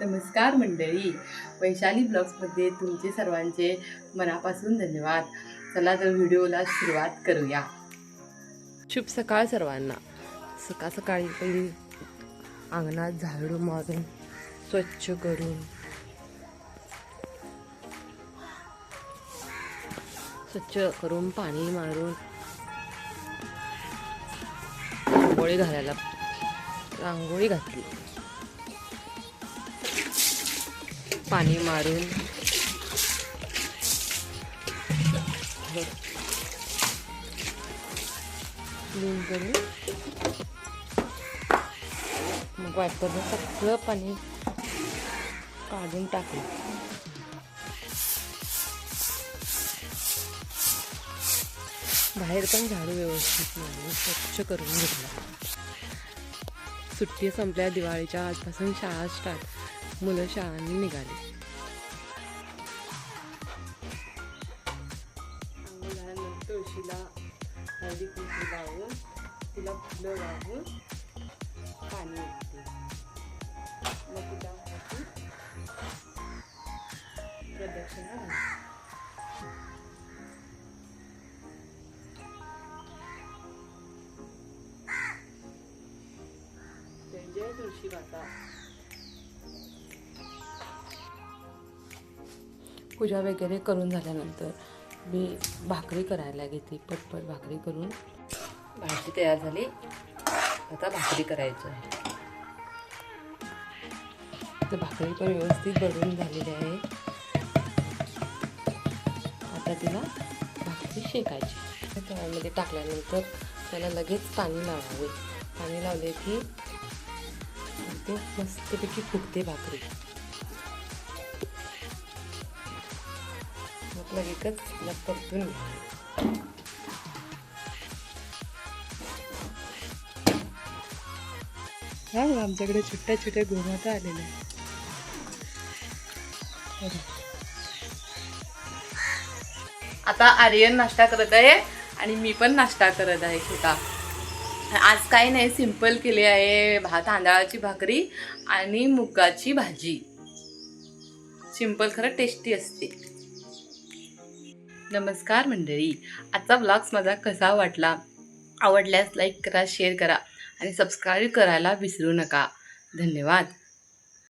नमस्कार मंडळी. वैशाली ब्लॉग्समध्ये तुमचे सर्वांचे मनापासून धन्यवाद. चला तर व्हिडिओला सुरुवात करूया. शुभ सकाळ सर्वांना. सकाळ सकाळी पहिली अंगणात झाडू मारून स्वच्छ करून स्वच्छ करून पाणी मारून रांगोळी घालायला रांगोळी घातली. पाणी मारून. क्लीन करून. मग वायपरनं सगळं पाणी काढून टाकलं. बाहेर पण झाडू व्यवस्थित नाही स्वच्छ करून घेतला. सुट्टी संपल्या दिवाळीच्या आजपासून शाळा स्टार्ट मुलं शाळांनी निघाली. आंघोळ तुळशीला हळदी कुंकू लावून तिला फुलं लावून पाणी ओतते. मग तिला हाती प्रदक्षिणा घालते. जय जय तुळशी माता पूजा वगैरे करून झाल्यानंतर मी भाकरी करायला घेते पटपट भाकरी करून. भाजी तयार झाली. आता भाकरी करायचं आहे. तर भाकरी पण व्यवस्थित बनवून झालेली आहे. आता तिला भाकरी शेकायची तव्यामध्ये टाकल्यानंतर त्याला लगेच पाणी लावावे. पाणी लावले की ते मस्तपैकी फुगते भाकरी. मग लगेचच तिला परतून हा आमच्याकडे छोट्या छोट्या गोमाता आलेल्या आता आर्यन नाश्ता करत आहे आणि मी पण नाश्ता करत आहे छोटा. आज काही नाही सिंपल केली आहे भात तांदळाची भाकरी आणि मुगाची भाजी. सिंपल खरं टेस्टी असते. नमस्कार मंडळी. आजचा ब्लॉग्स माझा कसा वाटला? आवडल्यास लाईक करा शेअर करा आणि सबस्क्राईब करायला विसरू नका. धन्यवाद.